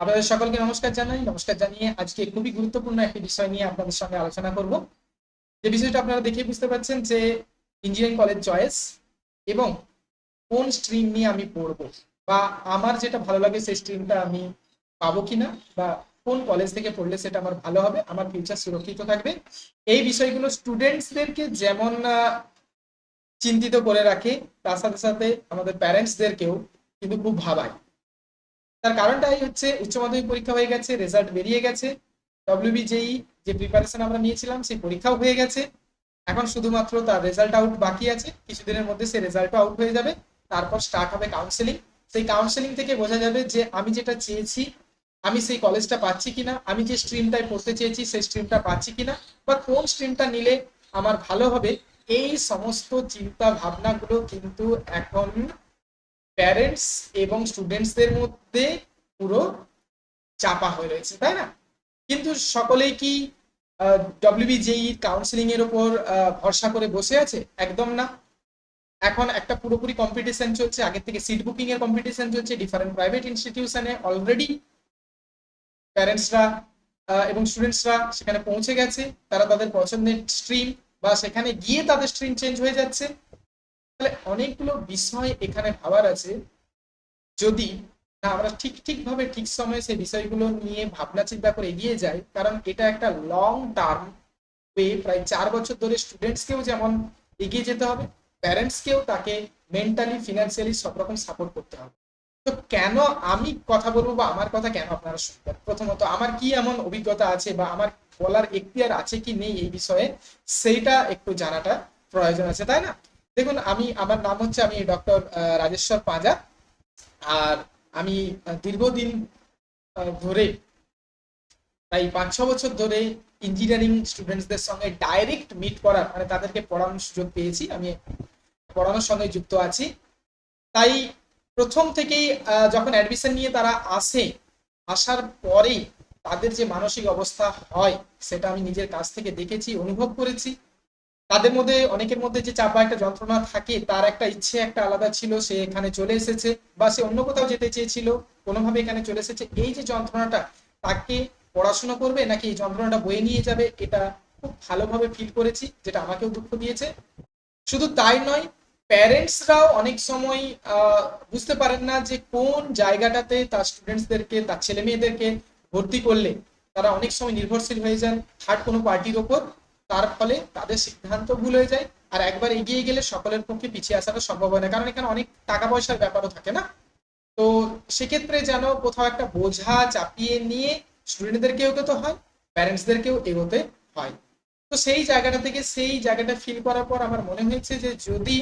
আপনাদের সকলকে নমস্কার জানাই। নমস্কার জানিয়ে আজকে খুবই গুরুত্বপূর্ণ একটি বিষয় নিয়ে আপনাদের সঙ্গে আলোচনা করব। যে বিষয়টা আপনারা দেখে বুঝতে পারছেন যে ইঞ্জিনিয়ারিং কলেজ চয়েস এবং কোন স্ট্রিম নিয়ে আমি পড়ব বা আমার যেটা ভালো লাগে সেই স্ট্রিমটা আমি পাবো কিনা বা কোন কলেজ থেকে পড়লে সেটা আমার ভালো হবে, আমার ফিউচার সুরক্ষিত থাকবে। এই বিষয়গুলো স্টুডেন্টসদেরকে যেমন চিন্তিত করে রাখে, তার সাথে সাথে আমাদের প্যারেন্টসদেরকেও কিন্তু খুব ভাবায়। তার কারণটাই হচ্ছে উচ্চ মাধ্যমিক পরীক্ষা হয়ে গেছে রেজাল্ট বেরিয়ে গেছে। ডব্লিউবিজেই যে প্রিপারেশন আমরা নিয়েছিলাম, সেই পরীক্ষাও হয়ে গেছে। এখন শুধুমাত্র তার রেজাল্ট আউট বাকি আছে। কিছুদিনের মধ্যে সেই রেজাল্ট আউট হয়ে যাবে। তারপর স্টার্ট হবে কাউন্সেলিং সেই কাউন্সেলিং থেকে বোঝা যাবে যে আমি যেটা চেয়েছি, আমি সেই কলেজটা পাচ্ছি কিনা, আমি যে স্ট্রিমটায় পড়তে চেয়েছি, সেই স্ট্রিমটা পাচ্ছি কিনা, বা কোন স্ট্রিমটা নিলে আমার ভালো হবে, এই সমস্ত চিন্তা ভাবনাগুলো কিন্তু এখন প্যারেন্টস এবং স্টুডেন্টসদের মধ্যে পুরো চাপা হয়ে রয়েছে তাই না? কিন্তু সকলেই কি ডব্লিউবিজেই কাউন্সিলিং এর উপর আহ, ভরসা করে বসে আছে? একদম না। এখন একটা পুরোপুরি কম্পিটিশন চলছে আগের থেকে সিট বুকিং এর কম্পিটিশন চলছে ডিফারেন্ট প্রাইভেট ইনস্টিটিউশনে অলরেডি প্যারেন্টসরা এবং স্টুডেন্টসরা সেখানে পৌঁছে গেছে তারা তাদের পছন্দের স্ট্রিম বা সেখানে গিয়ে তাদের স্ট্রিম চেঞ্জ হয়ে যাচ্ছে। তাহলে অনেকগুলো বিষয় এখানে ভাবার আছে। যদি না, আমরা ঠিক, ঠিকভাবে ঠিক সময়ে সেই বিষয়গুলো নিয়ে ভাবনা চিন্তা করে এগিয়ে যাই, কারণ এটা একটা লং টার্ম ওয়ে প্রায় চার বছর ধরে স্টুডেন্টসকেও যেমন এগিয়ে যেতে হবে প্যারেন্টসকেও তাকে মেন্টালি ফিনান্সিয়ালি সব রকম সাপোর্ট করতে হবে। তো কেন আমি কথা বলব বা আমার কথা কেন আপনারা শুনবেন? প্রথমত, আমার কি এমন অভিজ্ঞতা আছে বা আমার বলার এখতিয়ার আছে কি নেই এই বিষয়ে, সেইটা একটু জানাটা প্রয়োজন আছে, তাই না? দেখুন, আমি, আমার নাম হচ্ছে আমি ডক্টর রাজেশ্বর পাঁজা। আর আমি দীর্ঘদিন ধরে, প্রায় পাঁচ, ছ বছর ধরে ইঞ্জিনিয়ারিং স্টুডেন্টসদের সঙ্গে ডাইরেক্ট মিট করার মানে তাদেরকে পড়ানোর সুযোগ পেয়েছি। আমি পড়ানোর সঙ্গে যুক্ত আছি। তাই প্রথম থেকেই যখন অ্যাডমিশন নিয়ে তারা আসে, আসার পরেই তাদের যে মানসিক অবস্থা হয়, সেটা আমি নিজের কাছ থেকে দেখেছি, অনুভব করেছি। তাদের মধ্যে, অনেকের মধ্যে যে চাপা একটা যন্ত্রণা থাকে, তার একটা ইচ্ছে একটা আলাদা ছিল, সে এখানে চলে এসেছে বা সে অন্য কোথাও যেতে চেয়েছিল, কোনোভাবে এখানে চলে এসেছে। এই যে যন্ত্রণাটা, তাকে পড়াশোনা করবে নাকি এই যন্ত্রণাটা বয়ে নিয়ে যাবে, এটা খুব ভালোভাবে ফিল করেছি, যেটা আমাকেও দুঃখ দিয়েছে। শুধু তাই নয়, প্যারেন্টসরাও অনেক সময় বুঝতে পারেন না যে কোন জায়গাটাতে তার স্টুডেন্টসদেরকে, তার ছেলে মেয়েদেরকে ভর্তি করলে তারা অনেক সময় নির্ভরশীল হয়ে যান থার্ড কোনো পার্টির ওপর। তার ফলে তাদের সিদ্ধান্ত ভুল হয়ে যায়। আর একবার এগিয়ে গেলে সকলের পক্ষে পিছিয়ে আসাটা সম্ভব হয় না। কারণ এখানে অনেক টাকা পয়সার ব্যাপারও থাকে না। তো সেক্ষেত্রে যেন কোথাও একটা বোঝা চাপিয়ে নিয়ে স্টুডেন্টদেরকেও এগোতে হয় প্যারেন্টসদেরকেও এগোতে হয়। তো সেই জায়গাটা থেকে সেই জায়গাটা ফিল করার পর আমার মনে হয়েছে যে যদি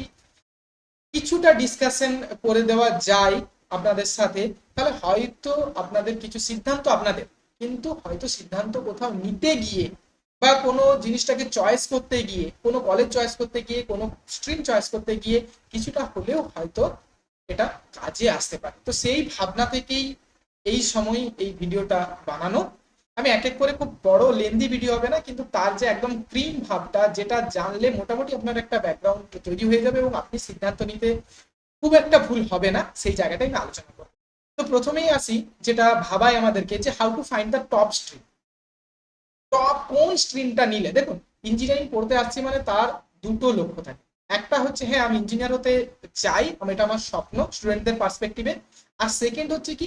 কিছুটা ডিসকাশন করে দেওয়া যায় আপনাদের সাথে, তাহলে হয়তো আপনাদের কিছু সিদ্ধান্ত আপনাদের। কিন্তু হয়তো সিদ্ধান্ত কোথাও নিতে গিয়ে বা কোনো জিনিসটাকে চয়েস করতে গিয়ে, কোনো কলেজ চয়েস করতে গিয়ে, কোনো স্ট্রিম চয়েস করতে গিয়ে কিছুটা হলেও হয়তো এটা কাজে আসতে পারে। তো সেই ভাবনা থেকেই এই সময় এই ভিডিওটা বানানো। আমি এক এক করে খুব বড় লেন্দি ভিডিও হবে না, কিন্তু তার যে একদম ক্রিম ভাবটা, যেটা জানলে মোটামুটি আপনার একটা ব্যাকগ্রাউন্ড তৈরি হয়ে যাবে এবং আপনি সিদ্ধান্ত নিতে খুব একটা ভুল হবে না, সেই জায়গাটাই আমি আলোচনা করব। তো প্রথমেই আসি, যেটা ভাবায় আমাদেরকে যে how to find the top stream top কোন স্ট্রিমটা নিলে? দেখুন ইঞ্জিনিয়ারিং পড়তে আসছি মানে তার দুটো লক্ষ্য থাকে। একটা হচ্ছে হ্যাঁ আমি ইঞ্জিনিয়ার হতে চাই এটা আমার স্বপ্ন স্টুডেন্টদের পার্সপেক্টিভে আর সেকেন্ড হচ্ছে কি,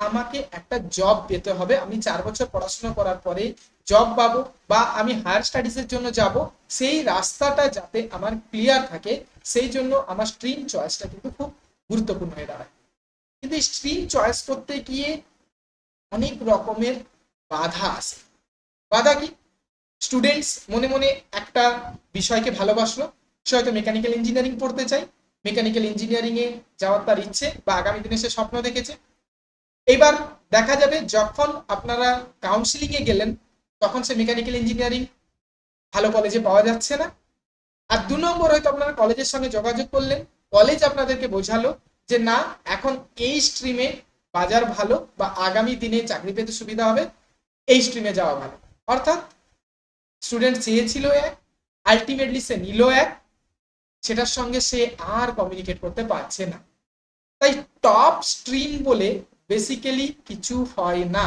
আমাকে একটা জব পেতে হবে। আমি চার বছর পড়াশোনা করার পরে জব পাবো বা আমি হায়ার স্টাডিজের জন্য যাব। সেই রাস্তাটা যাতে আমার ক্লিয়ার থাকে, সেই জন্য আমার স্ট্রিম চয়েসটা কিন্তু খুব গুরুত্বপূর্ণ হয়ে দাঁড়ায়। কিন্তু স্ট্রিম চয়েস করতে গিয়ে অনেক রকমের বাধা আসে। বাধা কি? স্টুডেন্টস মনে মনে একটা বিষয়কে ভালোবাসলো, সে হয়তো মেকানিক্যাল ইঞ্জিনিয়ারিং পড়তে চাই মেকানিক্যাল ইঞ্জিনিয়ারিংয়ে যাওয়ার তার ইচ্ছে বা আগামী দিনে সে স্বপ্ন দেখেছে। এবার দেখা যাবে যখন আপনারা কাউন্সিলিংয়ে গেলেন, তখন সে মেকানিক্যাল ইঞ্জিনিয়ারিং ভালো কলেজে পাওয়া যাচ্ছে না। আর দু নম্বর হয়তো আপনারা কলেজের সঙ্গে যোগাযোগ করলেন কলেজ আপনাদেরকে বোঝালো যে না, এখন এই স্ট্রিমে বাজার ভালো বা আগামী দিনে চাকরি পেতে সুবিধা হবে, এই স্ট্রিমে যাওয়া ভালো। অর্থাৎ স্টুডেন্ট চেয়েছিল এক আলটিমেটলি সে নিল এক, সেটার সঙ্গে সে আর কমিউনিকেট করতে পারছে না। তাই টপ স্ট্রিম বলে বেসিক্যালি কিছু হয় না।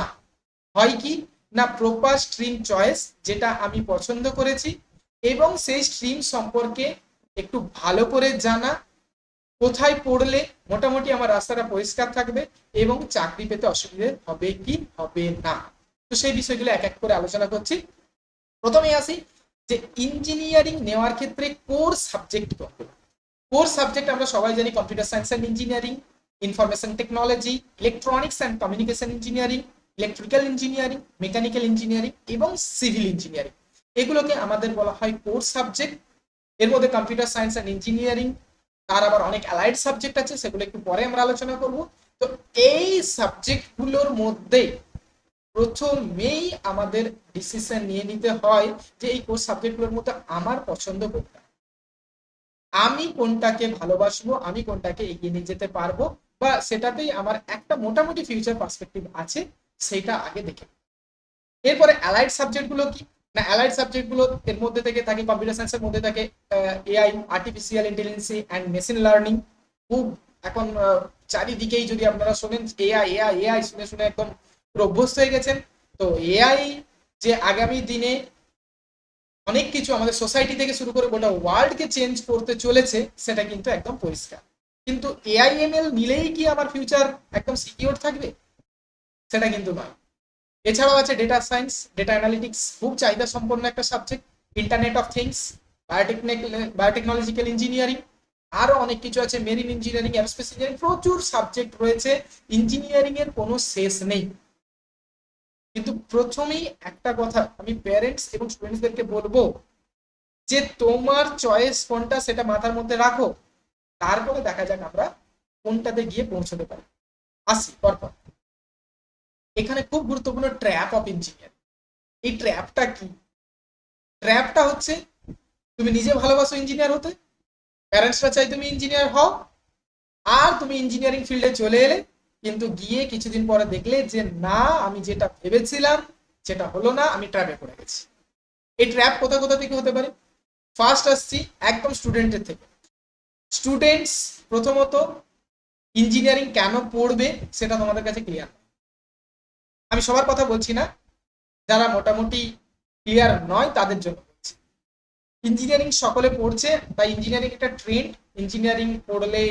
হয় কি? না প্রপার স্ট্রিম চয়েস যেটা আমি পছন্দ করেছি এবং সেই স্ট্রিম সম্পর্কে একটু ভালো করে জানা, কোথায় পড়লে মোটামুটি আমার রাস্তাটা পরিষ্কার থাকবে এবং চাকরি পেতে অসুবিধে হবে কি হবে না। তো সেই বিষয়গুলো এক এক করে আলোচনা করছি। প্রথমে আসি যে ইঞ্জিনিয়ারিং নেওয়ার ক্ষেত্রে কোর সাবজেক্ট কোনগুলো কোর সাবজেক্ট আমরা সবাই জানি computer science and engineering information technology electronics and communication engineering electrical engineering mechanical engineering এবং সিভিল ইঞ্জিনিয়ারিং এগুলোকে আমাদের বলা হয় কোর সাবজেক্ট এর মধ্যে কম্পিউটার সায়েন্স অ্যান্ড ইঞ্জিনিয়ারিং তার আবার অনেক অ্যালাইড সাবজেক্ট আছে, সেগুলো একটু পরে আমরা আলোচনা করব। তো এই সাবজেক্টগুলোর মধ্যে প্রথমেই আমাদের ডিসিশন নিয়ে নিতে হয় যে এই কোর্স সাবজেক্টগুলোর মধ্যে আমার পছন্দ কোনটা। আমি কোনটাকে ভালোবাসবো, আমি কোনটাকে এগিয়ে নিয়ে যেতে পারব বা সেটাতেই আমার একটা মোটামুটি ফিউচার পার্সপেক্টিভ আছে সেটা আগে দেখে এরপরে অ্যালাইড সাবজেক্টগুলো কি? না অ্যালাইড সাবজেক্টগুলো এর মধ্যে থেকে থাকে কম্পিউটার সায়েন্সের মধ্যে থাকে AI artificial intelligence and machine learning খুব এখন চারিদিকেই যদি আপনারা শোনেন এআই এআই এআই শুনে শুনে একদম অভ্যস্ত হয়ে গেছেন। তো এআই যে আগামী দিনে অনেক কিছু আমাদের সোসাইটি থেকে শুরু করে গোটা ওয়ার্ল্ডকে চেঞ্জ করতে চলেছে, সেটা কিন্তু একদম পরিষ্কার। কিন্তু এআই এমএল নিলেই কি আমার ফিউচার একদম সিকিউর থাকবে? সেটা কিন্তু নয়। এছাড়াও আছে ডেটা সায়েন্স ডেটা অ্যানালিটিক্স খুব চাহিদা সম্পন্ন একটা subject internet of things biotechnical biotechnological engineering আরও অনেক কিছু আছে মেরিন ইঞ্জিনিয়ারিং এরোস্পেস ইঞ্জিনিয়ারিং প্রচুর সাবজেক্ট রয়েছে। ইঞ্জিনিয়ারিং এর কোনো শেষ নেই। কিন্তু প্রথমেই একটা কথা আমি প্যারেন্টস এবং স্টুডেন্টসদেরকে বলব যে তোমার চয়েস কোনটা সেটা মাথার মধ্যে রাখো। তারপরে দেখা যাক আমরা কোনটাতে গিয়ে পৌঁছতে পারি। আসি, পরপর। এখানে খুব গুরুত্বপূর্ণ ট্র্যাপ অফ ইঞ্জিনিয়ার এই ট্র্যাপটা কি? ট্র্যাপটা হচ্ছে তুমি নিজে ভালোবাসো ইঞ্জিনিয়ার হতে। প্যারেন্টসরা চাই তুমি ইঞ্জিনিয়ার হও। আর তুমি ইঞ্জিনিয়ারিং ফিল্ডে চলে এলে কিন্তু গিয়ে কিছুদিন পরে দেখলে যে, না, আমি যেটা ভেবেছিলাম, সেটা হলো না, আমি ট্র্যাপে পড়ে গেছি। এই ট্র্যাপ কোথা কোথা থেকে হতে পারে? ফার্স্ট আসছি একদম স্টুডেন্টের থেকে। স্টুডেন্টস প্রথমত ইঞ্জিনিয়ারিং কেন পড়বে, সেটা তোমাদের কাছে ক্লিয়ার আমি সবার কথা বলছি না, যারা মোটামুটি ক্লিয়ার নয়, তাদের জন্য বলছি। ইঞ্জিনিয়ারিং সকলে পড়ছে, তাই ইঞ্জিনিয়ারিং একটা ট্রেন্ড ইঞ্জিনিয়ারিং পড়লে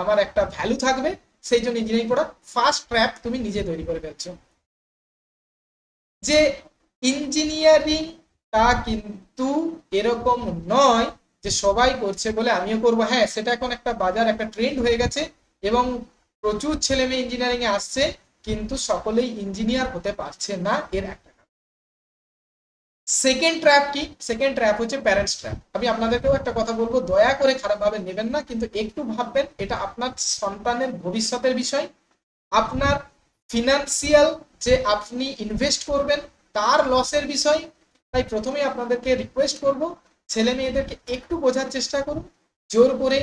আমার একটা ভ্যালু থাকবে। সেই জন্য ইঞ্জিনিয়ারিং পড়া ফার্স্ট ট্র্যাপ তুমি নিজে তৈরি করে ফেলছো। যে ইঞ্জিনিয়ারিং তা কিন্তু এরকম নয় যে সবাই করছে বলে আমিও করব। হ্যাঁ সেটা এখন একটা বাজার, একটা ট্রেন্ড হয়ে গেছে এবং প্রচুর ছেলেমেয়ে ইঞ্জিনিয়ারিং এ আসছে, কিন্তু সকলেই ইঞ্জিনিয়ার হতে পারছে না, এর একটা সেকেন্ড ট্র্যাপ কি? সেকেন্ড ট্র্যাপ হচ্ছে প্যারেন্টস ট্র্যাপ আমি আপনাদেরকেও একটা কথা বলব, দয়া করে খারাপভাবে নেবেন না, কিন্তু একটু ভাববেন, এটা আপনার সন্তানের ভবিষ্যতের বিষয়। আপনার ফিনান্সিয়াল যে আপনি ইনভেস্ট করবেন, তার লসের বিষয়। তাই প্রথমেই আপনাদেরকে রিকোয়েস্ট করব, ছেলে মেয়েদেরকে একটু বোঝার চেষ্টা করুন, জোর করে।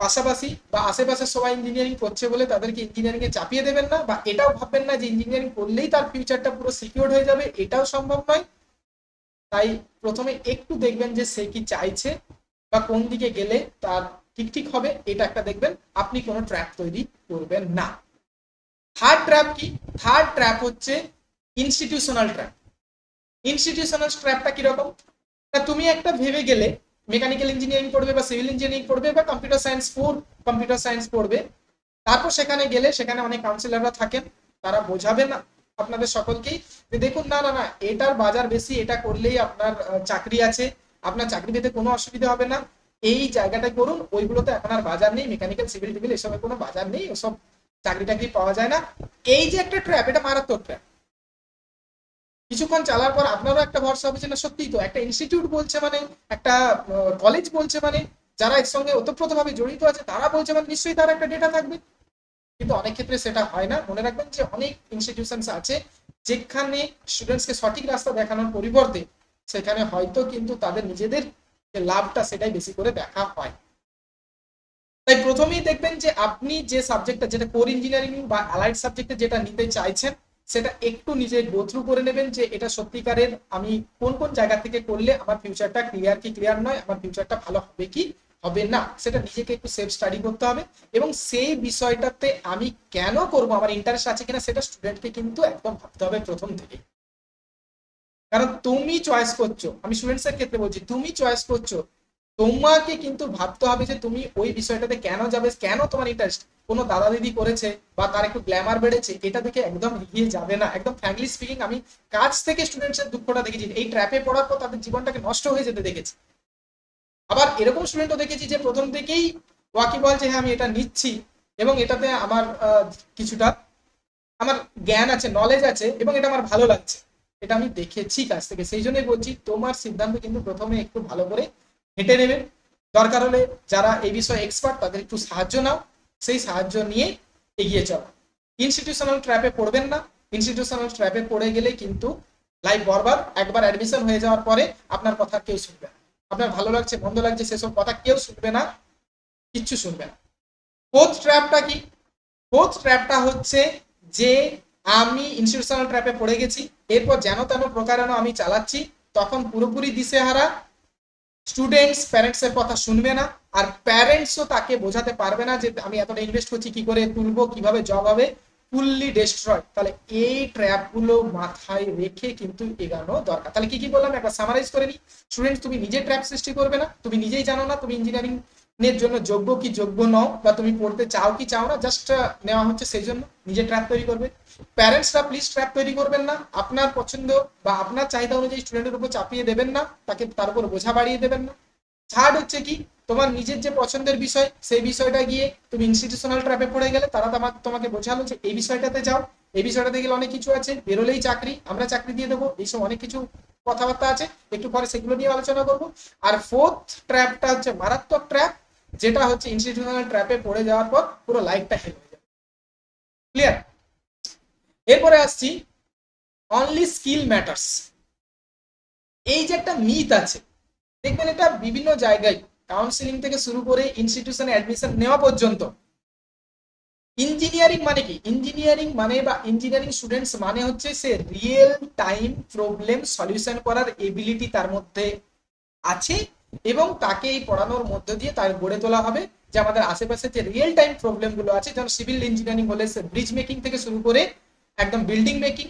পাশাপাশি বা আশেপাশে সবাই ইঞ্জিনিয়ারিং করছে বলে তাদেরকে ইঞ্জিনিয়ারিং এ চাপিয়ে দেবেন না, বা এটাও ভাববেন না যে ইঞ্জিনিয়ারিং করলেই তার ফিউচারটা পুরো সিকিউর হয়ে যাবে, এটাও সম্ভব নয়। তাই প্রথমে একটু দেখবেন যে সে কি চাইছে বা কোন দিকে গেলে তার ঠিক ঠিক হবে, এটা একটা দেখবেন, আপনি কোনো ট্র্যাপ তৈরি করবেন না। থার্ড ট্র্যাপ কি? থার্ড ট্র্যাপ হচ্ছে ইনস্টিটিউশনাল ট্র্যাপ ইনস্টিটিউশনাল ট্র্যাপটা কীরকম? তা তুমি একটা ভেবে গেলে মেকানিক্যাল ইঞ্জিনিয়ারিং পড়বে বা সিভিল ইঞ্জিনিয়ারিং পড়বে বা computer science for computer science পড়বে। তারপর সেখানে গেলে সেখানে অনেক কাউন্সিলররা থাকেন, তারা বোঝাবে না। আপনাদের সকলকেই যে দেখুন, না না না, এটার বাজার বেশি, এটা করলেই আপনার চাকরি আছে, আপনার চাকরি পেতে কোনো অসুবিধা হবে না। এই জায়গাটায় করুন, ওইগুলোতে এখন আর বাজার নেই মেকানিক্যাল সিভিল টিভিল এসবের কোনো বাজার নেই, ওসব চাকরি টাকরি পাওয়া যায় না। এই যে একটা ট্র্যাপ এটা মারাত্মক ট্র্যাপ কিছুক্ষণ চালার পর আপনারও একটা ভরসা হবে যে, না, সত্যিই তো, একটা ইনস্টিটিউট বলছে মানে একটা কলেজ বলছে মানে যারা এর সঙ্গে ওতপ্রোতভাবে জড়িত আছে, তারা বলছে মানে নিশ্চয়ই তার একটা ডেটা থাকবে। কিন্তু অনেক ক্ষেত্রে সেটা হয় না। মনে রাখবেন যে অনেক ইনস্টিটিউশনস আছে যেখানে স্টুডেন্টসকে সঠিক রাস্তা দেখানোর পরিবর্তে সেখানে হয়তো কিন্তু তাদের নিজেদের যে লাভটা সেটাই বেশি করে দেখা হয়। তাই প্রথমেই দেখবেন যে আপনি যে সাবজেক্টটা যেটা কোর ইঞ্জিনিয়ারিং বা অ্যালাইড সাবজেক্টে যেটা নিতে চাইছেন, সেটা একটু নিজে গো থ্রু করে নেবেন যে এটা সত্যিকারের আমি কোন কোন জায়গা থেকে করলে আমার ফিউচারটা ক্লিয়ার কি ক্লিয়ার নয়, আমার ফিউচারটা ভালো হবে কি। হবে না। সেটা নিজেকে একটু সেলফ স্টাডি করতে হবে এবং সেই বিষয়টাতে আমি কেন করব? আমার ইন্টারেস্ট আছে কিনা সেটা স্টুডেন্টকে কিন্তু একদম ভাবতে হবে প্রথম থেকে কারণ তুমি চয়েস করছ। আমি স্টুডেন্টসের ক্ষেত্রে বলছি, তুমি চয়েস করছ। তোমাকে কিন্তু ভাবতে হবে যে তুমি ওই বিষয়টাতে কেন যাবে, কেন তোমার ইন্টারেস্ট কোনো দাদা দিদি করেছে বা তার একটু গ্ল্যামার বেড়েছে, এটা দেখে একদম এগিয়ে যাবে না। একদম ফ্র্যাঙ্কলি স্পিকিং আমি কাছ থেকে স্টুডেন্টসের দুঃখটা দেখেছি এই ট্র্যাপে পড়ার পর তাদের জীবনটাকে নষ্ট হয়ে যেতে দেখেছি। আবার এরকম স্টুডেন্টও দেখেছি যে প্রথম থেকেই ওয়াকি বল যে হ্যাঁ আমি এটা নিচ্ছি। এবং এটাতে আমার কিছুটা আমার জ্ঞান আছে নলেজ আছে, এবং এটা আমার ভালো লাগছে। এটা আমি দেখেছি কাছ থেকে। সেই জন্যই বলছি, তোমার সিদ্ধান্ত কিন্তু প্রথমে একটু ভালো করে হেঁটে নেবে। দরকার হলে যারা এই বিষয়ে এক্সপার্ট তাদের একটু সাহায্য নাও। সেই সাহায্য নিয়ে এগিয়ে চলো ইনস্টিটিউশনাল ট্র্যাপে পড়বেন না। ইনস্টিটিউশনাল ট্র্যাপে পড়ে গেলে কিন্তু লাইফ বরবাদ। একবার অ্যাডমিশন হয়ে যাওয়ার পরে আপনার কথা কেউ শুনবে না। আপনার ভালো লাগছে, মন্দ লাগছে, সেসব কথা কেউ শুনবে না, কিচ্ছু শুনবে না। ফোর্থ ট্র্যাপটা কি? ফোর্থ ট্র্যাপটা হচ্ছে যে আমি ইনস্টিটিউশনাল ট্র্যাপে পড়ে গেছি, এরপর যেন তেন প্রকারেণ আমি চালাচ্ছি, তখন পুরোপুরি দিশেহারা স্টুডেন্টস প্যারেন্টসের কথা শুনবে না, আর প্যারেন্টসও তাকে বোঝাতে পারবে না যে আমি এতটা ইনভেস্ট করছি, কি করে তুলবো, কীভাবে জব হবে ফুললি ডেস্ট্রয় তাহলে এই ট্র্যাপগুলো মাথায় রেখে কিন্তু এগানো দরকার। তাহলে কি কি বললাম? একবার সামারাইজ করে নিই। স্টুডেন্টস তুমি নিজে ট্র্যাপ সৃষ্টি করবে না। তুমি নিজেই জানো না তুমি ইঞ্জিনিয়ারিং এর জন্য যোগ্য কি যোগ্য নও বা তুমি পড়তে চাও কি চাও না। জাস্ট নেওয়া হচ্ছে সেই জন্য। নিজে ট্র্যাপ তৈরি করবে। প্যারেন্টসরা প্লিজ ট্র্যাপ তৈরি করবেন না। আপনার পছন্দ বা আপনার চাহিদা অনুযায়ী স্টুডেন্টের উপর চাপিয়ে দেবেন না। তাকে তার উপর বোঝা বাড়িয়ে দেবেন না। থার্ড হচ্ছে কি, তোমার নিজের যে পছন্দের বিষয়, সেই বিষয়টা গিয়ে তুমি ইনস্টিটিউশনাল ট্র্যাপে পড়ে গেলে তারা তোমাকে তোমাকে বোঝালো যে এই বিষয়টাতে যাও। এই বিষয়টাতে গেলে অনেক কিছু আছে, বেরোলেই চাকরি, আমরা চাকরি দিয়ে দেবো, এইসব অনেক কিছু কথাবার্তা আছে, একটু পরে সেগুলো নিয়ে আলোচনা করব। আর ফোর্থ ট্র্যাপটা হচ্ছে মারাত্মক ট্র্যাপ যেটা হচ্ছে ইনস্টিটিউশনাল ট্র্যাপে পড়ে যাওয়ার পর পুরো লাইফটা হেল হয়ে যাবে। ক্লিয়ার এরপরে আসছি অনলি স্কিল ম্যাটার্স এই যে একটা মিথ আছে দেখবেন এটা বিভিন্ন জায়গায় কাউন্সিলিং থেকে শুরু করে ইনস্টিটিউশনে অ্যাডমিশন নেওয়া পর্যন্ত। ইঞ্জিনিয়ারিং মানে কি? ইঞ্জিনিয়ারিং মানে বা ইঞ্জিনিয়ারিং স্টুডেন্টস মানে হচ্ছে সে রিয়েল টাইম প্রবলেম সলিউশন করার এবিলিটি তার মধ্যে আছে এবং তাকে এই পড়ানোর মধ্য দিয়ে তার গড়ে তোলা হবে। যে আমাদের আশেপাশে যে রিয়েল টাইম প্রবলেমগুলো আছে, যেমন সিভিল ইঞ্জিনিয়ারিং হলে সে ব্রিজ মেকিং থেকে শুরু করে একদম বিল্ডিং মেকিং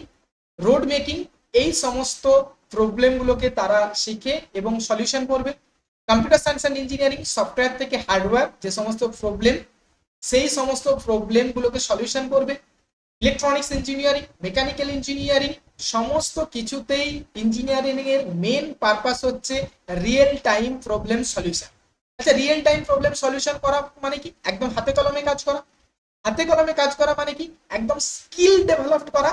রোড মেকিং এই সমস্ত প্রবলেম গুলোকে তারা শিখে এবং সলিউশন করবে। Computer science and engineering software থেকে হার্ডওয়্যার যে সমস্ত প্রবলেম সেই সমস্ত প্রবলেম গুলোকে সলিউশন করবে। ইলেকট্রনিক্স ইঞ্জিনিয়ারিং মেকানিক্যাল ইঞ্জিনিয়ারিং সমস্ত কিছুতেই ইঞ্জিনিয়ারিং এর মেন পারপাস হচ্ছে রিয়েল টাইম প্রবলেম সলিউশন আচ্ছা রিয়েল টাইম প্রবলেম সলিউশন করা মানে কি? একদম হাতে কলমে কাজ করা। হাতে কলমে কাজ করা মানে কি? একদম স্কিল ডেভেলপ করা।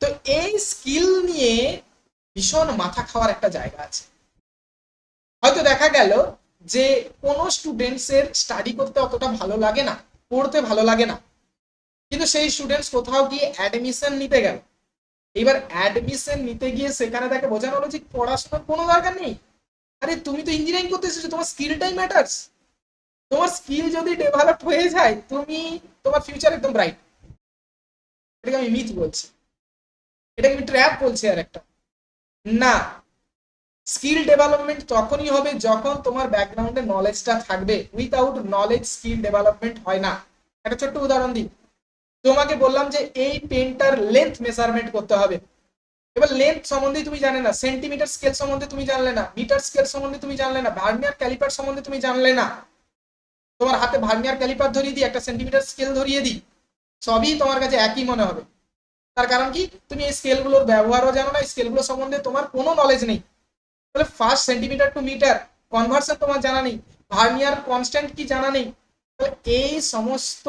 তো এই স্কিল নিয়ে ভীষণ মাথা খাওয়ার একটা জায়গা আছে। হয়তো দেখা গেল যে কোনো স্টুডেন্টস এর স্টাডি করতে অতটা ভালো লাগে না, পড়তে ভালো লাগে না। কিন্তু সেই স্টুডেন্টস কোথাও গিয়ে অ্যাডমিশন নিতে গেল। এবার অ্যাডমিশন নিতে গিয়ে সেখানে তাকে বোঝানো হলো যে পড়াশোনার কোনো দরকার নেই। আরে তুমি তো ইঞ্জিনিয়ারিং করতে এসেছ, তোমার স্কিলটাই ম্যাটার্স তোমার স্কিল যদি ডেভেলপ হয়ে যায়, তুমি, তোমার ফিউচার একদম ব্রাইট এটাকে আমি মিথ বলছি। এটাকে আমি ট্র্যাপ বলছি আর একটা না। স্কিল ডেভেলপমেন্ট তখনই হবে যখন তোমার ব্যাকগ্রাউন্ডে নলেজটা থাকবে। উইথাউট নলেজ স্কিল ডেভেলপমেন্ট হয় না। একটা ছোট্ট উদাহরণ দিই। তোমাকে বললাম যে এই পেনটার লেন্থ মেজারমেন্ট করতে হবে। এবার লেন্থ সম্বন্ধে তুমি জানে না সেন্টিমিটার স্কেল সম্বন্ধে তুমি জানলে না মিটার স্কেল সম্বন্ধে তুমি জানলে না ভার্নিয়ার ক্যালিপার সম্বন্ধে তুমি জানলে না। তোমার হাতে ভার্নিয়ার ক্যালিপার ধরিয়ে দিই, একটা সেন্টিমিটার স্কেল ধরিয়ে দিই। সবই তোমার কাছে একই মনে হবে। তার কারণ কি? তুমি এই স্কেলগুলোর ব্যবহারও জানো না স্কেলগুলো সম্বন্ধে তোমার কোনো নলেজ নেই। তাহলে first centimetre to metre conversion তোমার জানা নেই ভার্নিয়ার কনস্ট্যান্ট কি জানা নেই? তাহলে এই সমস্ত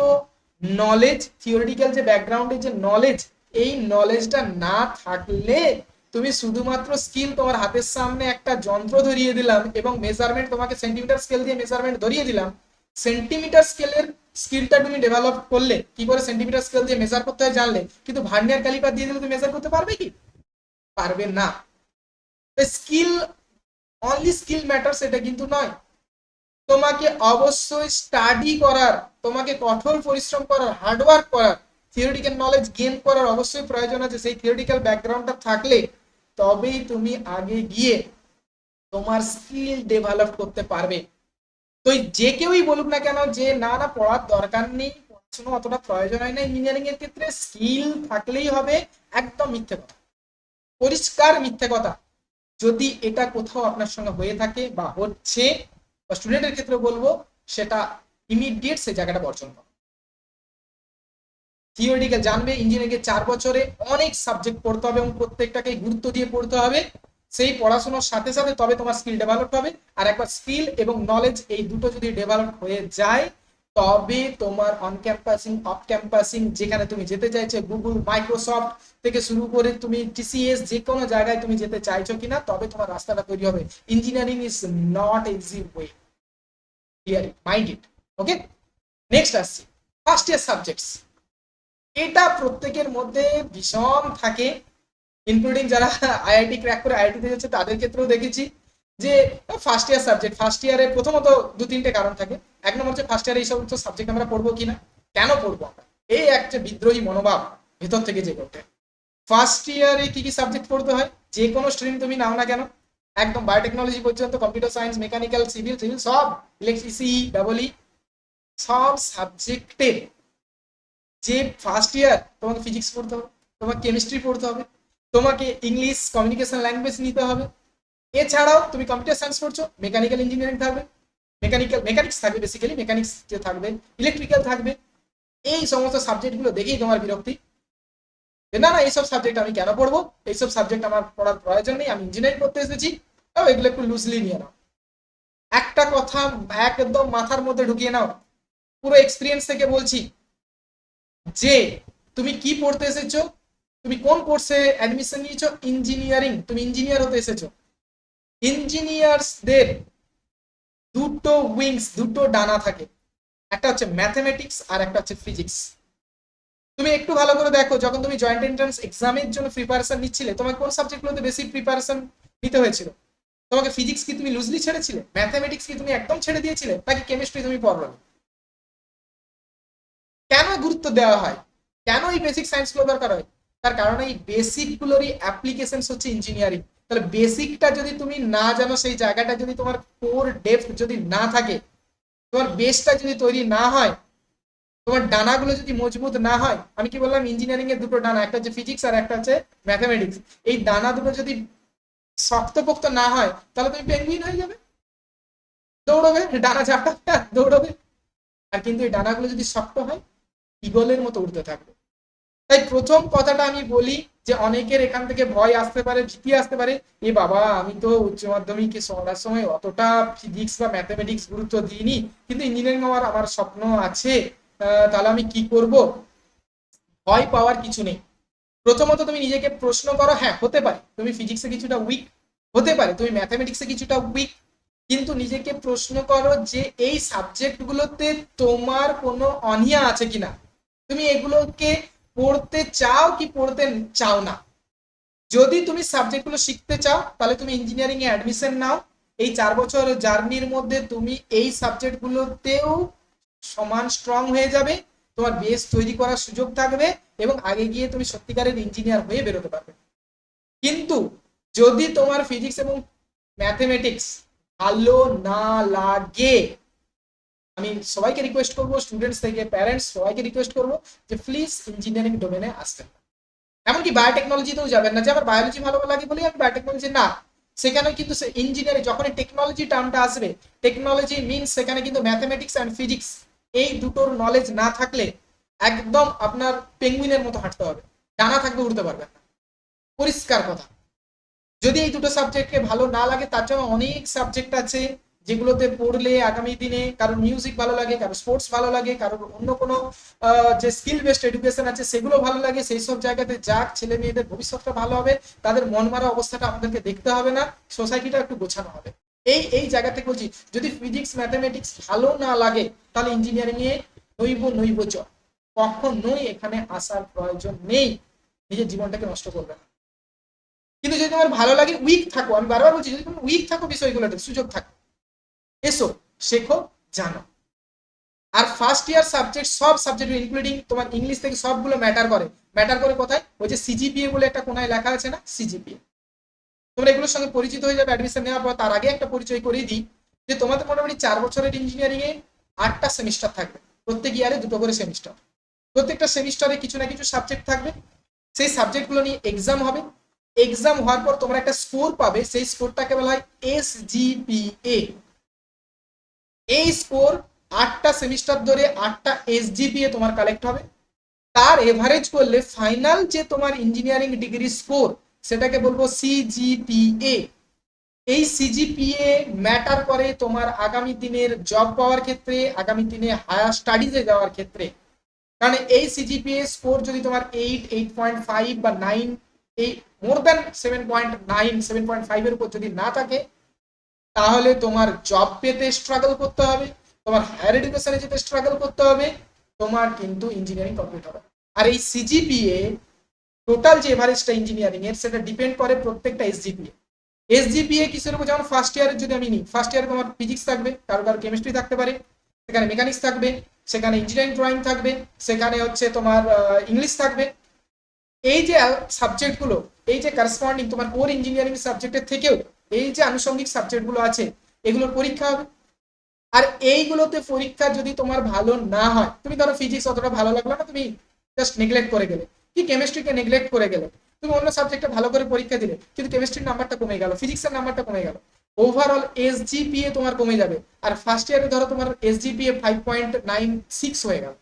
নলেজ থিওরিটিক্যাল যে ব্যাকগ্রাউন্ডের যে নলেজ এই নলেজটা না থাকলে তুমি শুধুমাত্র স্কিল তোমার হাতের সামনে একটা যন্ত্র ধরিয়ে দিলাম এবং মেজারমেন্ট তোমাকে সেন্টিমিটার স্কেল দিয়ে মেজারমেন্ট ধরিয়ে দিলাম। সেন্টিমিটার স্কেলের স্কিলটা তুমি ডেভেলপ করলে, কি করে সেন্টিমিটার স্কেল দিয়ে মেজার করতে হয় জানলে, কিন্তু ভার্নিয়ার ক্যালিপার দিয়ে দিলে তুমি মেজার করতে পারবে কি? পারবে না। স্কিল অনলি স্কিল ম্যাটার্স এটা কিন্তু নয়। তোমাকে অবশ্যই স্টাডি করার, তোমাকে কঠোর পরিশ্রম করার হার্ডওয়ার্ক করার থিওরিটিক্যাল নলেজ গেইন করার অবশ্যই প্রয়োজন আছে। সেই থিওরিটিক্যাল ব্যাকগ্রাউন্ডটা থাকলে তবেই তুমি আগে গিয়ে তোমার স্কিল ডেভেলপ করতে পারবে। তো যে কেউই বলুক না কেন যে, না না, পড়ার দরকার নেই, পড়াশোনা অতটা প্রয়োজন হয় না। ইঞ্জিনিয়ারিং এর ক্ষেত্রে স্কিল থাকলেই হবে একদম মিথ্যে কথা। পরিষ্কার মিথ্যে কথা। যদি এটা কোথাও আপনার সঙ্গে হয়ে থাকে বা হচ্ছে, বা স্টুডেন্টের ক্ষেত্রে বলব, সেটা ইমিডিয়েট সেই জায়গাটা বর্জন করো। থিওরিটিক্যাল জানবে ইঞ্জিনিয়ারিং চার বছরে অনেক সাবজেক্ট পড়তে হবে এবং প্রত্যেকটাকে গুরুত্ব দিয়ে পড়তে হবে। সেই পড়াশোনার সাথে সাথে তবে তোমার স্কিল ডেভেলপ হবে। আর একবার স্কিল এবং নলেজ এই দুটো যদি ডেভেলপ হয়ে যায়, তবে তোমার অন ক্যাম্পাসিং অফ ক্যাম্পাসিং যেখানে তুমি যেতে চাইছো গুগল মাইক্রোসফট থেকে শুরু করে তুমি টিসিএস যে কোনো জায়গায় তুমি যেতে চাইছো কিনা, তবে তোমার রাস্তাটা তৈরি হবে। Engineering is not easy way clear mind it okay next আসছি। ফার্স্ট ইয়ার সাবজেক্টস এটা প্রত্যেকের মধ্যে ভীষণ থাকে। ইনক্লুডিং যারা আইআইটি ক্র্যাক করে আইআইটিতে যাচ্ছে, তাদের ক্ষেত্রেও দেখেছি যে ফার্স্ট ইয়ার সাবজেক্ট ফার্স্ট ইয়ারে প্রথমত দু তিনটে কারণ থাকে। এক নম্বর হচ্ছে ফার্স্ট ইয়ারে এই সমস্ত সাবজেক্ট আমরা পড়ব কিনা, কেন পড়ব আমরা? এই একটা বিদ্রোহী মনোভাব ভেতর থেকে যে করতে। ফার্স্ট ইয়ারে কি কি সাবজেক্ট পড়তে হয়? যে কোনো স্ট্রিম তুমি নাও না কেন, একদম বায়োটেকনোলজি পর্যন্ত computer science mechanical civil civil সব ইলেকট্রিসি ডাবলই সব সাবজেক্টের যে ফার্স্ট ইয়ার তোমাকে ফিজিক্স পড়তে হবে, তোমাকে কেমিস্ট্রি পড়তে হবে তোমাকে ইংলিশ কমিউনিকেশন ল্যাঙ্গুয়েজ নিতে হবে। এছাড়াও তুমি কম্পিউটার সায়েন্স পড়ছো মেকানিক্যাল ইঞ্জিনিয়ারিং থাকবে। মেকানিক্যাল মেকানিক্স থাকবে বেসিক্যালি মেকানিক্স যে থাকবে ইলেকট্রিক্যাল থাকবে। এই সমস্ত সাবজেক্টগুলো দেখেই তোমার বিরক্তি। না না, এইসব সাবজেক্ট আমি কেন পড়ব? এইসব সাবজেক্ট আমার পড়ার প্রয়োজন নেই, আমি ইঞ্জিনিয়ারিং পড়তে এসেছি। তাও এগুলো একটু লুজলি নিয়ে নাও। একটা কথা একদম মাথার মধ্যে ঢুকিয়ে নাও। পুরো এক্সপিরিয়েন্স থেকে বলছি যে, তুমি কি পড়তে এসেছ? তুমি কোন কোর্সে অ্যাডমিশন নিয়েছো? ইঞ্জিনিয়ারিং তুমি ইঞ্জিনিয়ার হতে এসেছ। ইঞ্জিনিয়ার্সদের দুটো উইংস দুটো ডানা থাকে। একটা হচ্ছে ম্যাথমেটিক্স আর একটা হচ্ছে ফিজিক্স তুমি একটু ভালো করে দেখো, যখন তুমি জয়েন্ট এন্ট্রান্স এক্সামের জন্য প্রিপারেশন নিচ্ছিলে তোমাকে কোন সাবজেক্টগুলোতে বেশি প্রিপারেশন নিতে হয়েছিল? তোমাকে ফিজিক্স কি তুমি লুজলি ছেড়েছিলে? ম্যাথমেটিক্স কি তুমি একদম ছেড়ে দিয়েছিলে? নাকি কেমিস্ট্রি তুমি পড়বে কেন গুরুত্ব দেওয়া হয়? কেন এই বেসিক সায়েন্সগুলো দরকার হয়? তার কারণ এই বেসিকগুলোরই অ্যাপ্লিকেশন হচ্ছে ইঞ্জিনিয়ারিং তাহলে বেসিকটা যদি তুমি না জানো, সেই জায়গাটা যদি তোমার কোর ডেপথ যদি না থাকে, তোমার বেসটা যদি তৈরি না হয়, তোমার ডানাগুলো যদি মজবুত না হয়, আমি কি বললাম? ইঞ্জিনিয়ারিং এর দুটো ডানা, একটা হচ্ছে ফিজিক্স আর একটা হচ্ছে ম্যাথামেটিক্স এই ডানা দুটো যদি শক্তপোক্ত না হয়, তাহলে তুমি পেঙ্গুইন হয়ে যাবে। দৌড়বে, ডানা ঝাপটা, দৌড়বে। আর কিন্তু এই ডানাগুলো যদি শক্ত হয় ইগলের মতো উঠতে থাকবে। তাই প্রথম কথাটা আমি বলি যে অনেকের এখান থেকে ভয় আসতে পারে, ভীতি আসতে পারে, এ বাবা, আমি তো উচ্চ মাধ্যমিকে পড়ার সময় অতটা ফিজিক্স বা ম্যাথামেটিক্স গুরুত্ব দিইনি, কিন্তু ইঞ্জিনিয়ারিং হওয়ার আমার স্বপ্ন আছে তাহলে আমি কি করব? ভয় পাওয়ার কিছু নেই। প্রথমত তুমি নিজেকে প্রশ্ন করো হ্যাঁ হতে পারে, তুমি ফিজিক্সে কিছুটা উইক হতে পারে, তুমি ম্যাথামেটিক্সে কিছুটা উইক কিন্তু নিজেকে প্রশ্ন করো যে এই সাবজেক্টগুলোতে তোমার কোনো অনিয়া আছে কিনা? তুমি এগুলোকে পড়তে চাও কি পড়তে চাও না? যদি তুমি সাবজেক্টগুলো শিখতে চাও, তাহলে তুমি ইঞ্জিনিয়ারিং এ অ্যাডমিশন নাও। এই চার বছর জার্নির মধ্যে তুমি এই সাবজেক্টগুলোতেও সমান স্ট্রং হয়ে যাবে। তোমার বেস তৈরি করার সুযোগ থাকবে এবং আগে গিয়ে তুমি সত্যিকারের ইঞ্জিনিয়ার হয়ে বেরোতে পারবে। কিন্তু যদি তোমার ফিজিক্স এবং ম্যাথমেটিক্স ভালো না লাগে আমি সবাইকে রিকোয়েস্ট করব স্টুডেন্টস থেকে প্যারেন্টস সবাইকে রিকোয়েস্ট করব যে প্লিজ ইঞ্জিনিয়ারিং ডোমেনে আসবেন এমনকি বায়োটেকনোলজিতেও যাবেন না। যে আমার বায়োলজি ভালো লাগে বলে আমি বায়োটেকনোলজি না। সেখানে কিন্তু ইঞ্জিনিয়ারিং যখন টেকনোলজি টার্মটা আসবে টেকনোলজি মিনস সেখানে কিন্তু ম্যাথমেটিক্স অ্যান্ড ফিজিক্স এই দুটোর নলেজ না থাকলে একদম আপনার পেঙ্গুইনের মতো হাঁটতে হবে। ডানা থাকবে উঠতে পারবেন না। পরিষ্কার কথা। যদি এই দুটো সাবজেক্টকে ভালো না লাগে, তার জন্য অনেক সাবজেক্ট আছে। যেগুলোতে পড়লে আগামী দিনে কারোর মিউজিক ভালো লাগে কারও স্পোর্টস ভালো লাগে, কারোর অন্য কোনো যে স্কিল বেসড এডুকেশন আছে সেগুলো ভালো লাগে, সেই সব জায়গাতে যাক, ছেলে মেয়েদের ভবিষ্যৎটা ভালো হবে, তাদের মন মারা অবস্থাটা আমাদেরকে দেখতে হবে না সোসাইটিটা একটু গোছানো হবে। এই এই জায়গা থেকে বলছি, যদি ফিজিক্স ম্যাথামেটিক্স ভালো না লাগে, তাহলে ইঞ্জিনিয়ারিং এ নৈব নৈব চ কখনোই এখানে আসার প্রয়োজন নেই। নিজের জীবনটাকে নষ্ট করবে না। কিন্তু যদি তোমার ভালো লাগে উইক থাকো। আমি বারবার বলছি, যদি তুমি উইক থাকো, বিষয়গুলোতে সুযোগ থাকে এসো, শেখো, জানো। আর ফার্স্ট ইয়ার সাবজেক্ট সব সাবজেক্ট ইনক্লুডিং তোমার ইংলিশ থেকে সবগুলো ম্যাটার করে। ম্যাটার করে কোথায়? ওই যে সিজিপিএ বলে একটা কোনায় লেখা আছে না? সিজিপিএ তোমরা এগুলোর সঙ্গে পরিচিত হয়ে যাবে অ্যাডমিশন নেওয়ার পর তার আগে একটা পরিচয় করিয়ে দিই, যে তোমাদের মোটামুটি চার বছরের ইঞ্জিনিয়ারিং এ আটটা সেমিস্টার থাকবে। প্রত্যেক ইয়ারে দুটো করে সেমিস্টার প্রত্যেকটা সেমিস্টারে কিছু না কিছু সাবজেক্ট থাকবে। সেই সাবজেক্টগুলো নিয়ে এক্সাম হবে। এক্সাম হওয়ার পর তোমরা একটা স্কোর পাবে। সেই স্কোরটাকে বলা হয় এস জিপিএ এই স্কোর আটটা সেমিস্টার ধরে আটটা এস এসজিপিএ তোমার কালেক্ট হবে। তার এভারেজ করলে ফাইনাল যে তোমার ইঞ্জিনিয়ারিং ডিগ্রি স্কোর সেটাকে বলব সিজিপিএ এই সিজিপিএ ম্যাটার করে তোমার আগামী দিনের জব পাওয়ার ক্ষেত্রে, আগামী দিনে হায়ার স্টাডিজে যাওয়ার ক্ষেত্রে। কারণ এই সিজিপিএ স্কোর যদি তোমার এইট এইট পয়েন্ট ফাইভ বা নাইন এই more than seven point nine seven point ফাইভের উপর যদি না থাকে তাহলে তোমার জব পেতে স্ট্রাগল করতে হবে, তোমার হায়ার এডুকেশনে যেতে স্ট্রাগল করতে হবে, তোমার কিন্তু ইঞ্জিনিয়ারিং কমপ্লিট হবে। আর এই সিজিপিএ টোটাল যে এভারেজটা ইঞ্জিনিয়ারিং এর সেটা ডিপেন্ড করে প্রত্যেকটা এসজিপিএ এসজিপিএ কিসের উপর? যেমন ফার্স্ট ইয়ারের যদি আমি নিই ফার্স্ট ইয়ারে তোমার ফিজিক্স থাকবে কারও কারও কেমিস্ট্রি থাকতে পারে, সেখানে মেকানিক্স থাকবে, সেখানে ইঞ্জিনিয়ারিং ড্রয়িং থাকবে, সেখানে হচ্ছে তোমার ইংলিশ থাকবে। এই যে সাবজেক্টগুলো এই যে করসপন্ডিং তোমার কোর ইঞ্জিনিয়ারিং সাবজেক্টের থেকেও এই যে আনুষঙ্গিক সাবজেক্টগুলো আছে, এগুলোর পরীক্ষা হবে। আর এইগুলোতে পরীক্ষা যদি তোমার ভালো না হয়, তুমি ধরো ফিজিক্স অতটা ভালো লাগল না, তুমি জাস্ট নেগলেক্ট করে গেলে। কি কেমিস্ট্রিকে নেগলেক্ট করে গেলে? তুমি অন্য সাবজেক্টটা ভালো করে পরীক্ষা দিলে, কিন্তু কেমিস্ট্রির নাম্বারটা কমে গেল ফিজিক্সের নাম্বারটা কমে গেল। ওভারঅল এসজিপিএ তোমার কমে যাবে। আর ফার্স্ট ইয়ারে ধরো তোমার SGPA five point nine six হয়ে গেল।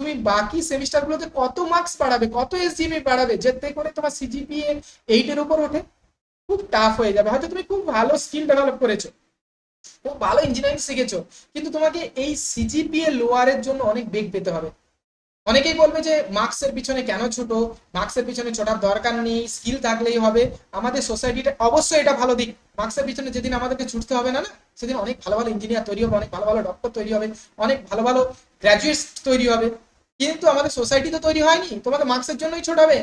তুমি বাকি সেমিস্টারগুলোতে কত মার্কস বাড়াবে, কত এসজিপি বাড়াবে, যেতে করে তোমার সিজিপিএ এইটের উপর ওঠে। খুব টাফ হয়ে যাবে। হয়তো তুমি খুব ভালো স্কিল ডেভেলপ করেছ, খুব ভালো ইঞ্জিনিয়ারিং শিখেছো, কিন্তু তোমাকে এই সিজিপিএ লোয়ারের জন্য অনেক বেগ পেতে হবে। অনেকেই বলবে যে মার্কসের পিছনে কেন ছোট? মার্কসের পিছনে ছোটার দরকার নেই স্কিল থাকলেই হবে। আমাদের সোসাইটিটা অবশ্যই এটা ভালো দিক। মার্কসের পিছনে যেদিন আমাদেরকে ছুটতে হবে না না, সেদিন অনেক ভালো ভালো ইঞ্জিনিয়ার তৈরি হবে, অনেক ভালো ভালো ডক্টর তৈরি হবে, অনেক ভালো ভালো গ্র্যাজুয়েটস তৈরি হবে। কিন্তু আমাদের সোসাইটি তো তৈরি হয়নি, তোমাকে মার্কসের জন্যই ছোটাবে।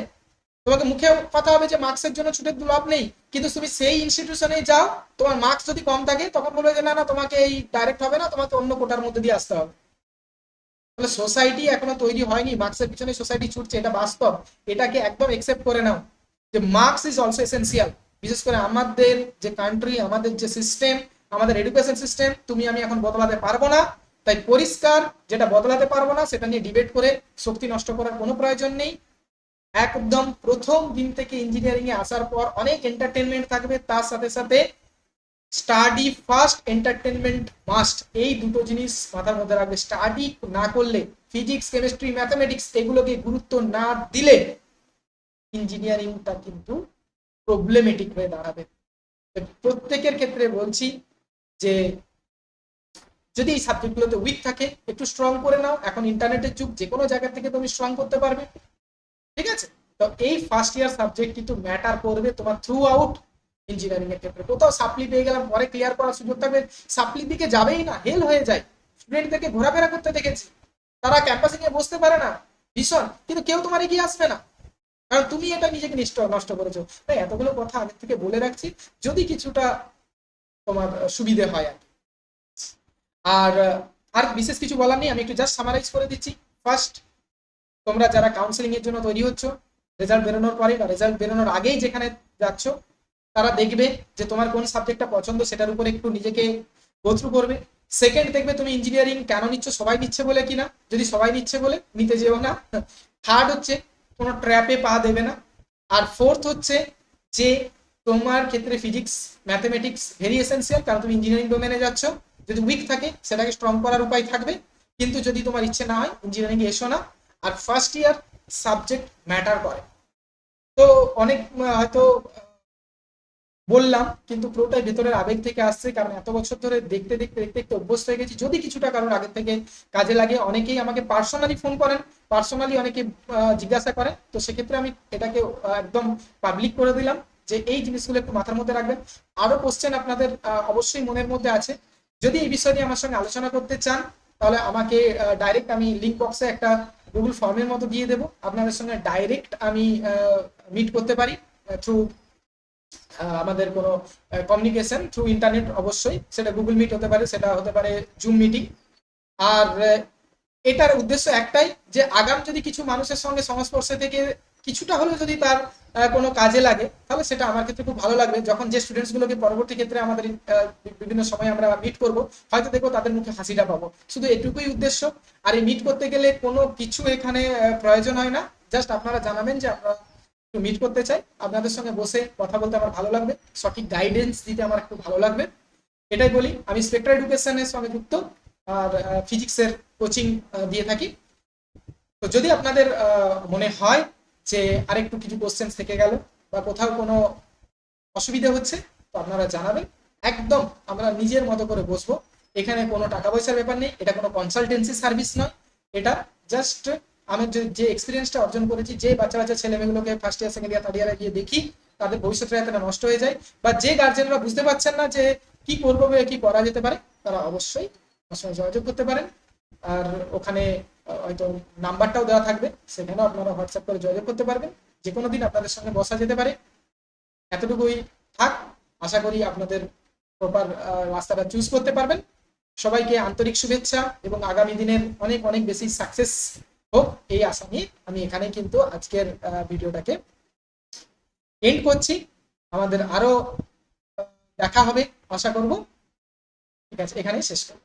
তোমাকে মুখে কথা হবে যে মার্কসের জন্য ছুটে লাভ নেই। কিন্তু তুমি সেই ইনস্টিটিউশনে যাও, তোমার মার্কস যদি কম থাকে, তখন বলবে যে, না না, তোমাকে এই ডাইরেক্ট হবে না, তোমাকে অন্য কোটার মধ্যে দিয়ে আসতে হবে। তাহলে সোসাইটি এখনও তৈরি হয়নি মার্কসের পিছনে সোসাইটি ছুটছে, এটা বাস্তব। এটাকে একদম একসেপ্ট করে নাও যে মার্কস ইজ অলসো এসেন্সিয়াল বিশেষ করে আমাদের যে কান্ট্রি আমাদের যে সিস্টেম আমাদের এডুকেশন সিস্টেম তুমি, আমি এখন বদলাতে পারব না। তাই পরিষ্কার, যেটা বদলাতে পারব না, সেটা নিয়ে ডিবেট করে শক্তি নষ্ট করার কোনো প্রয়োজন নেই। একদম প্রথম দিন থেকে ইঞ্জিনিয়ারিং এ আসার পর অনেক এন্টারটেনমেন্ট থাকবে, তার সাথে সাথে স্টাডি ফার্স্ট এন্টারটেনমেন্ট মাস্ট এই দুটো জিনিস মাথার মধ্যে রাখবে। স্টাডি না করলে ফিজিক্স কেমিস্ট্রি ম্যাথামেটিক্স এগুলোকে গুরুত্ব না দিলে ইঞ্জিনিয়ারিংটা কিন্তু প্রবলেমেটিক হয়ে দাঁড়াবে। প্রত্যেকের ক্ষেত্রে বলছি যে যদি এই সাবজেক্টগুলোতে উইক থাকে, একটু স্ট্রং করে নাও। এখন ইন্টারনেটের যুগ যে কোনো জায়গা থেকে তুমি স্ট্রং করতে পারবে। ঠিক আছে? তো এই ফার্স্ট ইয়ার সাবজেক্ট কিন্তু ম্যাটার করবে তোমার থ্রু আউট ইঞ্জিনিয়ারিং এর ক্ষেত্রে। কোথাও সাপ্লি পেয়ে গেলাম, পরে ক্লিয়ার করার সুযোগ থাকবে। সাপ্লির দিকে যাবেই না হেল হয়ে যায়। স্টুডেন্টদেরকে ঘোরাফেরা করতে দেখেছি। তারা ক্যাম্পাসে গিয়ে বসতে পারে না। ভীষণ। কিন্তু কেউ তোমার এগিয়ে আসবে না। কারণ তুমি এটা নিজেকে নিষ্ঠ, নষ্ট করেছ। তাই এতগুলো কথা আগের থেকে বলে রাখছি, যদি কিছুটা তোমার সুবিধে হয় আর আর আর বিশেষ কিছু বলার নেই, আমি একটু জাস্ট সামারাইজ করে দিচ্ছি। ফার্স্ট তোমরা যারা কাউন্সিলিং এর জন্য তৈরি হচ্ছ রেজাল্ট বেরোনোর পরে বা রেজাল্ট বেরোনোর আগেই যেখানে যাচ্ছ, তারা দেখবে যে তোমার কোন সাবজেক্টটা পছন্দ সেটার উপরে একটু নিজেকে গোথ্রু করবে। সেকেন্ড দেখবে তুমি ইঞ্জিনিয়ারিং কেন নিচ্ছ, সবাই নিচ্ছে বলে কিনা? যদি সবাই নিচ্ছে বলে, নিতে যেও না। থার্ড হচ্ছে, কোনো ট্র্যাপে পা দেবে না। আর ফোর্থ হচ্ছে যে তোমার ক্ষেত্রে ফিজিক্স ম্যাথমেটিক্স ভেরি এসেন্সিয়াল কারণ তুমি ইঞ্জিনিয়ারিং ডোমেনে যাচ্ছ। যদি উইক থাকে, সেটাকে স্ট্রং করার উপায় থাকবে। কিন্তু যদি তোমার ইচ্ছে না হয় ইঞ্জিনিয়ারিং এসো না। আর ফার্স্ট ইয়ার সাবজেক্ট ম্যাটার করে। তো অনেক হয়তো বললাম, কিন্তু পুরোটাই ভেতরের আবেগ থেকে আসছে, কারণ এত বছর ধরে দেখতে দেখতে দেখতে দেখতে অভ্যস্ত হয়ে গেছি। যদি কিছুটা কারণ আগের থেকে কাজে লাগে, অনেকেই আমাকে পার্সোনালি ফোন করেন পার্সোনালি অনেকে জিজ্ঞাসা করেন। তো সেক্ষেত্রে আমি এটাকে একদম পাবলিক করে দিলাম যে এই জিনিসগুলো একটু মাথার মধ্যে রাখবেন। আরও কোশ্চেন আপনাদের অবশ্যই মনের মধ্যে আছে। যদি এই বিষয় নিয়ে আমার সঙ্গে আলোচনা করতে চান, তাহলে আমাকে ডাইরেক্ট আমি লিঙ্ক বক্সে একটা গুগল ফর্মের মতো দিয়ে দেবো। আপনাদের সঙ্গে ডাইরেক্ট আমি মিট করতে পারি থ্রু আমাদের কোনো কমিউনিকেশন থ্রু ইন্টারনেট অবশ্যই। সেটা গুগল মিট হতে পারে, সেটা হতে পারে জুম মিটিং আর এটার উদ্দেশ্য একটাই যে আগাম যদি কিছু মানুষের সঙ্গে সংস্পর্শে থেকে কিছুটা হলেও যদি তার কোনো কাজে লাগে, তাহলে সেটা আমার ক্ষেত্রে খুব ভালো লাগবে। যখন যে স্টুডেন্টস গুলোকে পরবর্তী ক্ষেত্রে আমাদের বিভিন্ন সময় আমরা মিট করব, হয়তো দেখব তাদের মুখে হাসিটা পাবো। শুধু এটুকুই উদ্দেশ্য, আর এই মিট করতে গেলে কোনো কিছু এখানে প্রয়োজন হয় না। জাস্ট আপনারা জানাবেন যে আপনারা মিট করতে চাই। আপনাদের সঙ্গে বসে কথা বলতে আমার ভালো লাগবে, সঠিক গাইডেন্স দিতে আমার একটু ভালো লাগবে। এটাই বলি, আমি স্পেক্ট্রা এডুকেশনের সঙ্গে যুক্ত, আর ফিজিক্সের কোচিং দিয়ে থাকি। তো যদি আপনাদের মনে হয় যে আরেকটু কিছু কোশ্চেন থেকে গেল বা কোথাও কোনো অসুবিধা হচ্ছে, তো আপনারা জানাবেন। একদম আমরা নিজের মতো করে বসবো। এখানে কোনো টাকা পয়সার ব্যাপার নেই, এটা কোনো কনসালটেন্সি সার্ভিস নয়। এটা জাস্ট আমি যে যে এক্সপিরিয়েন্সটা অর্জন করেছি, যে বাচ্চা বাচ্চা ছেলেমেয়েগুলোকে first year second year third ইয়ারে গিয়ে দেখি, তাদের ভবিষ্যৎটা যাতে নষ্ট হয়ে যায়। বা যে গার্জেনরা বুঝতে পারছেন না যে কি করব কি করা যেতে পারে, তারা অবশ্যই আমার সঙ্গে যোগাযোগ করতে পারেন। আর ওখানে হয়তো নাম্বারটাও দেওয়া থাকবে। সেখানেও আপনারা হোয়াটসঅ্যাপ করে যোগাযোগ করতে পারবেন। যে কোনো দিন আপনাদের সঙ্গে বসা যেতে পারে। এতটুকুই থাক। আশা করি আপনাদের প্রপার রাস্তাটা চুজ করতে পারবেন। সবাইকে আন্তরিক শুভেচ্ছা এবং আগামী দিনের অনেক অনেক বেশি সাকসেস হোক। এই আশা নিয়ে আমি এখানে কিন্তু আজকের ভিডিওটাকে এন্ড করছি। আমাদের আরও দেখা হবে। আশা করব। ঠিক আছে, এখানেই শেষ করব।